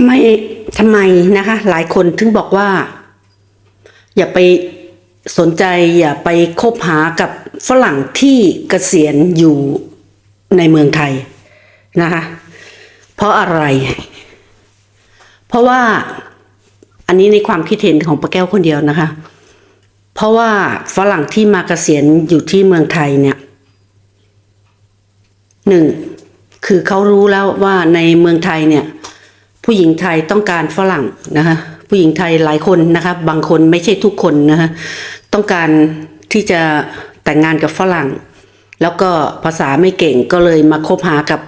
ำไมทำไมนะคะ หลายคนถึงบอกว่า อย่าไปสนใจอย่าไปคบหากับฝรั่งที่เกษียณอยู่ในเมืองไทยนะคะ เพราะอะไร เพราะว่าอันนี้ในความคิดเห็นของป้าแก้วคนเดียวนะคะ เพราะว่าฝรั่งที่มาเกษียณอยู่ที่เมืองไทยเนี่ยหนึ่งคือเขารู้แล้วว่าในเมืองไทยเนี่ย ผู้หญิงไทยต้องการฝรั่งนะคะผู้หญิงไทยหลายคนนะคะบางคนไม่ใช่ทุกคนนะคะต้องการที่จะแต่งงานกับฝรั่ง แล้วก็ภาษาไม่เก่งก็เลยมาคบหากับ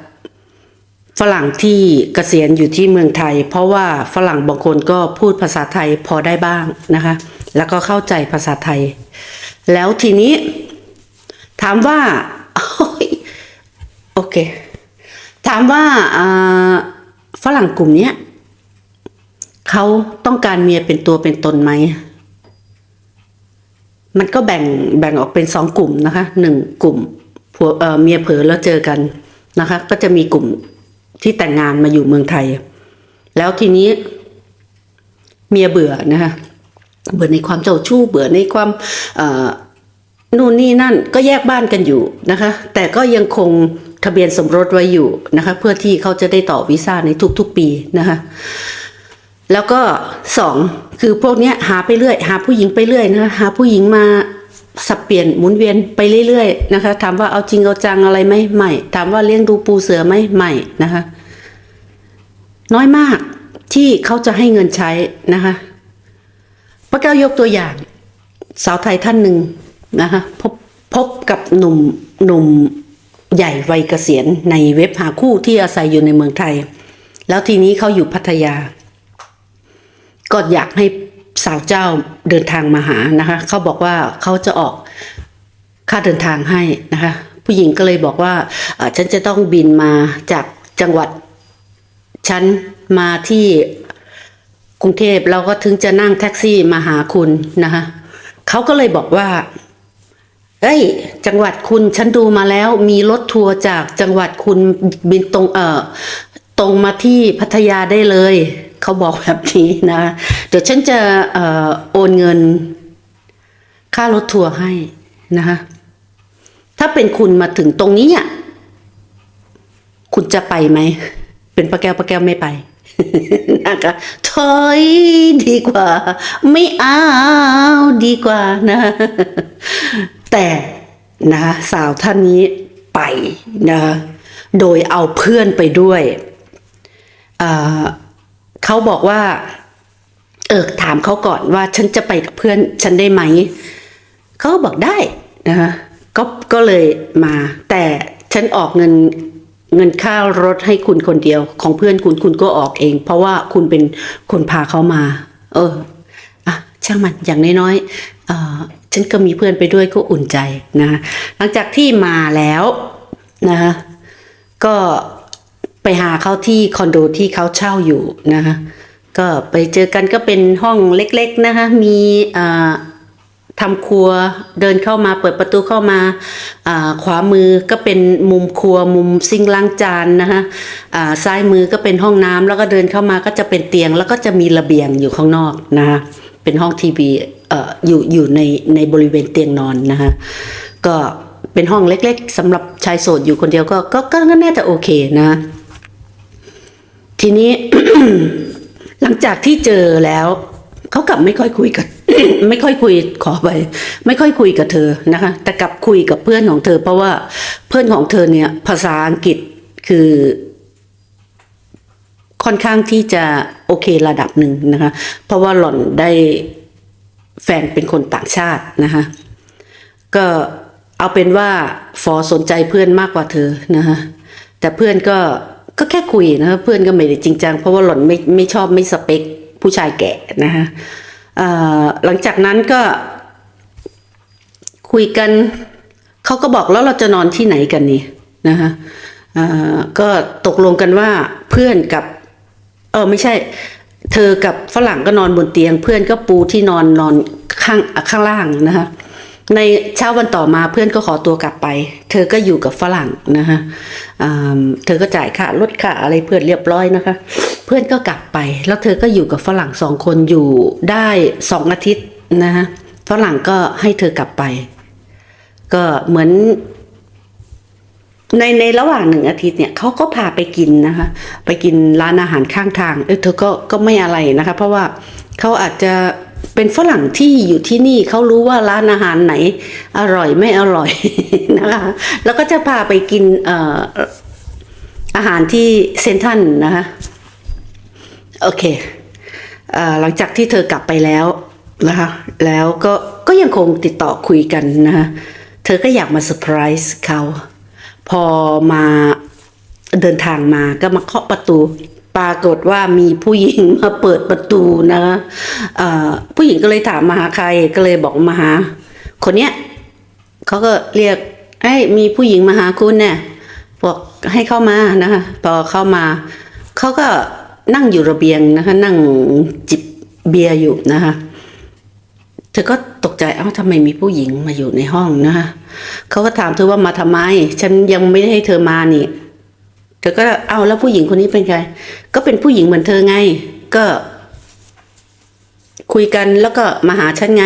ฝรั่งที่เกษียณอยู่ที่เมืองไทย เพราะว่าฝรั่งบางคนก็พูดภาษาไทยพอได้บ้างนะคะ แล้วก็เข้าใจภาษาไทย แล้วทีนี้ถามว่าโอเค ถามว่า ฝรั่งกลุ่มเนี้ยเขาต้องการเมียเป็นตัวเป็นตนไหม มันก็แบ่งแบ่งออกเป็นสองกลุ่มนะคะหนึ่งกลุ่มผัวเเมียเผลอแล้วเจอกันนะคะ ก็จะมีกลุ่มที่แต่งงานมาอยู่เมืองไทย แล้วทีนี้เมียเบื่อนะคะเบื่อในความเจ้าชู้เบื่อในความนู่นนี่นั่นก็แยกบ้านกันอยู่นะคะ แต่ก็ยังคง ทะเบียนสมรสไว้อยู่นะคะเพื่อที่เขาจะได้ต่อวีซ่าในทุกๆปีนะคะแล้วก็สองคือพวกนี้หาไปเรื่อย หาผู้หญิงไปเรื่อยนะคะหาผู้หญิงมาสับเปลี่ยนหมุนเวียนไปเรื่อยๆนะคะถามว่าเอาจริงเอาจังอะไรไหมไม่ถามว่าเลี้ยงดูปูเสือไหมไม่นะคะน้อยมากที่เขาจะให้เงินใช้นะคะป้าแก้วยกตัวอย่าง สาวไทยท่านหนึ่งนะคะพบพบกับหนุ่มหนุ่ม ใหญ่วัยเกษียณในเว็บหาคู่ที่อาศัยอยู่ในเมืองไทย แล้วทีนี้เขาอยู่พัทยา ก็อยากให้สาวเจ้าเดินทางมาหานะคะเขาบอกว่าเขาจะออกค่าเดินทางให้นะคะ ผู้หญิงก็เลยบอกว่าฉันจะต้องบินมาจากจังหวัดฉันมาที่กรุงเทพเราก็ถึงจะนั่งแท็กซี่มาหาคุณนะคะเขาก็เลยบอกว่า เอ้ยจังหวัดคุณฉันดูมาแล้วมีรถทัวร์จากจังหวัดคุณบินตรงเอ่อตรงมาที่พัทยาได้เลย เขาบอกแบบนี้นะ เดี๋ยวฉันจะเอ่อโอนเงิน ค่ารถทัวร์ให้นะคะถ้าเป็นคุณมาถึงตรงนี้อะคุณจะไปไหม เป็นปลาแก้วปลาแก้วไม่ไปนะคะถอยดีกว่า ไม่เอาดีกว่านะ แต่นะสาวท่านนี้ไปนะโดยเอาเพื่อนไปด้วยเเขาบอกว่า เออถามเขาก่อนว่าฉันจะไปกับเพื่อนฉันได้ไหม เขาบอกได้นะคะก็ก็เลยมา แต่ฉันออกเงินเงินค่ารถให้คุณคนเดียว ของเพื่อนคุณคุณก็ออกเอง เพราะว่าคุณเป็นคนพาเขามา เออ อะ ช่างมันอย่างน้อยๆออ ฉันก็มีเพื่อนไปด้วยก็อุ่นใจนะหลังจากที่มาแล้วนะคะก็ไปหาเขาที่คอนโดที่เขาเช่าอยู่นะคะก็ไปเจอกันก็เป็นห้องเล็กๆนะคะมีอ่าทำครัวเดินเข้ามาเปิดประตูเข้ามาขวามือก็เป็นมุมครัวมุมซิงล้างจานนะคะซ้ายมือก็เป็นห้องน้ำแล้วก็เดินเข้ามาก็จะเป็นเตียงแล้วก็จะมีระเบียงอยู่ข้างนอกนะคะเป็นห้องทีวี อยู่อยู่ในในบริเวณเตียงนอนนะคะก็เป็นห้องเล็กๆสำหรับชายโสดอยู่คนเดียวก็ก็ก็ก็น่าจะโอเคนะ ทีนี้ หลังจากที่เจอแล้วเขากลับไม่ค่อยคุยกันไม่ค่อยคุยขอไป ไม่ค่อยคุยกับเธอนะคะ แต่กลับคุยกับเพื่อนของเธอ เพราะว่าเพื่อนของเธอเนี่ย ภาษาอังกฤษคือ ค่อนข้างที่จะโอเคระดับหนึ่งนะคะ เพราะว่าหล่อนได้ แฟนเป็นคนต่างชาตินะคะก็เอาเป็นว่าฟอสนใจเพื่อนมากกว่าเธอนะคะแต่เพื่อนก็ก็แค่คุยนะคะเพื่อนก็ไม่ได้จริงจังเพราะว่าหล่อนไม่ไม่ชอบไม่สเปคผู้ชายแก่นะคะหลังจากนั้นก็คุยกันเขาก็บอกแล้วเราจะนอนที่ไหนกันนี่นะคะก็ตกลงกันว่าเพื่อนกับ เออไม่ใช่ เธอกับฝรั่งก็นอนบนเตียง เพื่อนก็ปูที่นอนนอนข้างข้างล่างนะคะในเช้าวันต่อมาเพื่อนก็ขอตัวกลับไป เธอก็อยู่กับฝรั่งนะคะเธอก็จ่ายค่ารถค่าอะไรเพื่อนเรียบร้อยนะคะ เพื่อนก็กลับไป แล้วเธอก็อยู่กับฝรั่งสองคนอยู่ได้สองอาทิตย์นะฮะฝรั่งก็ให้เธอกลับไป ก็เหมือน ในในระหว่างหนึ่งอาทิตย์เนี่ยเขาก็พาไปกินนะคะ ไปกินร้านอาหารข้างทางเออเธอก็ก็ไม่อะไรนะคะ เพราะว่าเขาอาจจะเป็นฝรั่งที่อยู่ที่นี่เขารู้ว่าร้านอาหารไหน อร่อยไม่อร่อยนะคะ แล้วก็จะพาไปกินเอ่ออาหารที่เซนทันนะคะโอเคเอ่อหลังจากที่เธอกลับไปแล้วนะคะ แล้วก็ก็ยังคงติดต่อคุยกันนะคะ เธอก็อยากมาเซอร์ไพรส์เขา พอมาเดินทางมาก็มาเคาะประตู ปรากฏว่ามีผู้หญิงมาเปิดประตูนะคะเอ่อผู้หญิงก็เลยถามมาหาใครก็เลยบอกมาหา คนเนี้ยเขาก็เรียกไอ้มีผู้หญิงมาหาคุณเนี่ยบอกให้เข้ามานะคะพอเข้ามาเขาก็นั่งอยู่ระเบียงนะคะ นั่งจิบเบียร์อยู่นะคะเธอก็ตกใจเอ้าทำไมมีผู้หญิงมาอยู่ในห้องนะคะ เขาก็ถามเธอว่ามาทำไม ฉันยังไม่ได้ให้เธอมานี่ เธอก็เอาแล้วผู้หญิงคนนี้เป็นใคร ก็เป็นผู้หญิงเหมือนเธอไง ก็ คุยกันแล้วก็มาหาฉันไง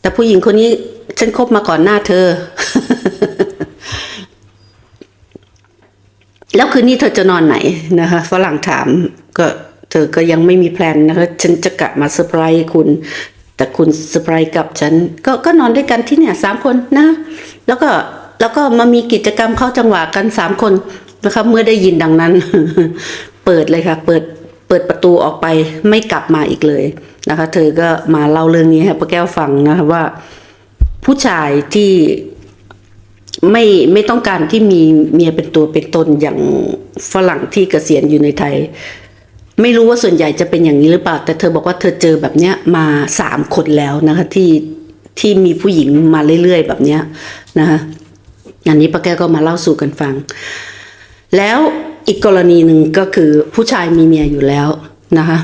แต่ผู้หญิงคนนี้ ฉันคบมาก่อนหน้าเธอ แล้วคืนนี้เธอจะนอนไหนนะคะฝรั่งถามก็เธอก็ยังไม่มีแพลนนะคะ ฉันจะกลับมาเซอร์ไพรส์คุณ แต่คุณเซอร์ไพรส์กับฉันก็ก็นอนด้วยกันที่เนี่ยสามคนนะ แล้วก็แล้วก็มามีกิจกรรมเข้าจังหวะกันสามคนนะคะเมื่อได้ยินดังนั้น เปิดเลยค่ะ เปิดเปิดประตูออกไปไม่กลับมาอีกเลยนะคะ เธอก็มาเล่าเรื่องนี้ให้ป้าแก้วฟังนะคะว่า ผู้ชายที่ไม่ไม่ต้องการที่มีเมียเป็นตัวเป็นตนอย่างฝรั่งที่เกษียณอยู่ในไทย ไม่รู้ว่าส่วนใหญ่จะเป็นอย่างนี้หรือเปล่า แต่เธอบอกว่าเธอเจอแบบเนี้ยมาสามคนแล้วนะคะที่ที่มีผู้หญิงมาเรื่อยๆ แบบเนี้ยนะคะอันนี้ป้าแก้วก็มาเล่าสู่กันฟัง แล้วอีกกรณีหนึ่งก็คือผู้ชายมีเมียอยู่แล้วนะคะ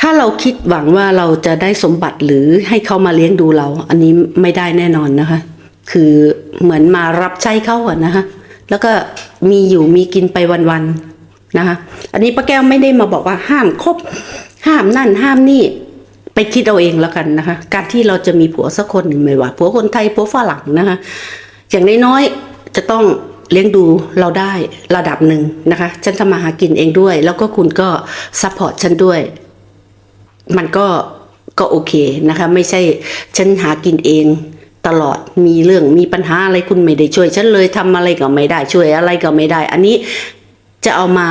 ถ้าเราคิดหวังว่าเราจะได้สมบัติหรือให้เขามาเลี้ยงดูเรา อันนี้ไม่ได้แน่นอนนะคะ คือเหมือนมารับใช้เขาอะนะคะแล้วก็มีอยู่มีกินไปวันๆ นะคะอันนี้ป้าแก้วไม่ได้มาบอกว่าห้ามคบ ห้ามนั่นห้ามนี่ไปคิดเอาเองแล้วกันนะคะ การที่เราจะมีผัวสักคนหนึ่งไม่ว่าผัวคนไทยผัวฝรั่งนะคะอย่างน้อยๆจะต้องเลี้ยงดูเราได้ระดับหนึ่งนะคะ ฉันทำมาหากินเองด้วย แล้วก็คุณก็ซัพพอร์ตฉันด้วย มันก็ก็โอเคนะคะ ไม่ใช่ฉันหากินเองตลอดมีเรื่องมีปัญหาอะไรคุณไม่ได้ช่วย ฉันเลยทำอะไรก็ไม่ได้ช่วยอะไรก็ไม่ได้ อันนี้ จะเอามา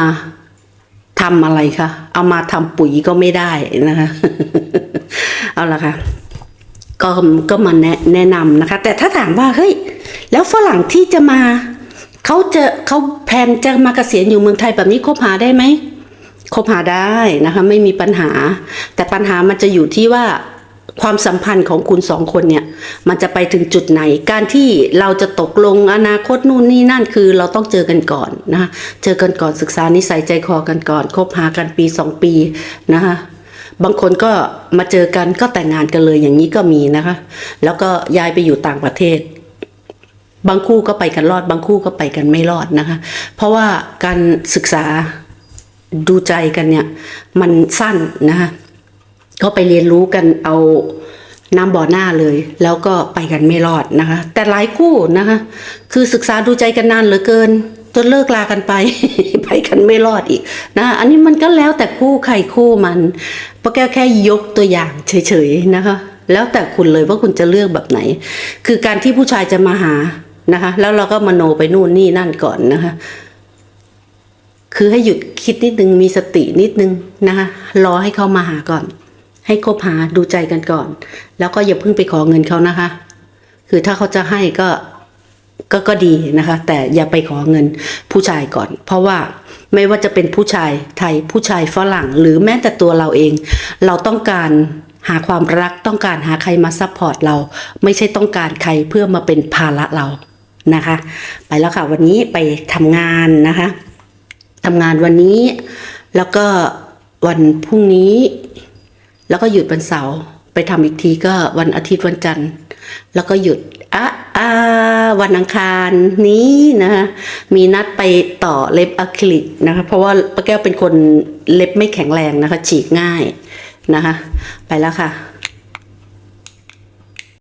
ทำอะไรคะ เอามาทำปุ๋ยก็ไม่ได้นะคะ เอาละค่ะ ก็ก็มาแนะแนะนำนะคะ แต่ถ้าถามว่าเฮ้ย แล้วฝรั่งที่จะมา เขาจะเขาแพนจะมาเกษียณอยู่เมืองไทยแบบนี้คบหาได้ไหมคบหาได้นะคะ ไม่มีปัญหา แต่ปัญหามันจะอยู่ที่ว่า ความสัมพันธ์ของคุณสองคนเนี่ย มันจะไปถึงจุดไหน การที่เราจะตกลงอนาคตนู่นนี่นั่นคือเราต้องเจอกันก่อนนะคะเจอกันก่อนศึกษานิสัยใจคอกันก่อน คบหากันปีสองปีนะคะบางคนก็มาเจอกันก็แต่งงานกันเลยอย่างนี้ก็มีนะคะ แล้วก็ย้ายไปอยู่ต่างประเทศ บางคู่ก็ไปกันรอด บางคู่ก็ไปกันไม่รอดนะคะ เพราะว่าการศึกษาดูใจกันเนี่ย มันสั้นนะคะ ก็ไปเรียนรู้กันเอาน้ำบ่อหน้าเลย แล้วก็ไปกันไม่รอดนะคะ แต่หลายคู่นะคะ คือศึกษาดูใจกันนานเหลือเกิน จนเลิกลากันไป ไปกันไม่รอดอีกนะอันนี้มันก็แล้วแต่คู่ใครคู่มันป้าแก้วแค่ยกตัวอย่างเฉยๆนะคะ แล้วแต่คุณเลยว่าคุณจะเลือกแบบไหน คือการที่ผู้ชายจะมาหานะคะ แล้วเราก็มโนไปนู่นนี่นั่นก่อนนะคะคือให้หยุดคิดนิดนึงมีสตินิดนึงนะคะรอให้เขามาหาก่อน ให้คบหาดูใจกันก่อน แล้วก็อย่าเพิ่งไปขอเงินเขานะคะ คือถ้าเขาจะให้ก็ก็ก็ดีนะคะ แต่อย่าไปขอเงินผู้ชายก่อน เพราะว่าไม่ว่าจะเป็นผู้ชายไทยผู้ชายฝรั่ง หรือแม้แต่ตัวเราเอง เราต้องการหาความรักต้องการหาใครมาซัพพอร์ตเรา ไม่ใช่ต้องการใครเพื่อมาเป็นภาระเรานะคะ ไปแล้วค่ะวันนี้ไปทำงานนะคะทำงานวันนี้ แล้วก็วันพรุ่งนี้ แล้วก็หยุดวันเสาร์ไปทำอีกทีก็วันอาทิตย์วันจันทร์ แล้วก็หยุดอะอ่าวันอังคารนี้นะคะมีนัดไปต่อเล็บอะคริลิกนะคะเพราะว่าป้าแก้วเป็นคนเล็บไม่แข็งแรงนะคะ ฉีกง่ายนะคะ ไปแล้วค่ะ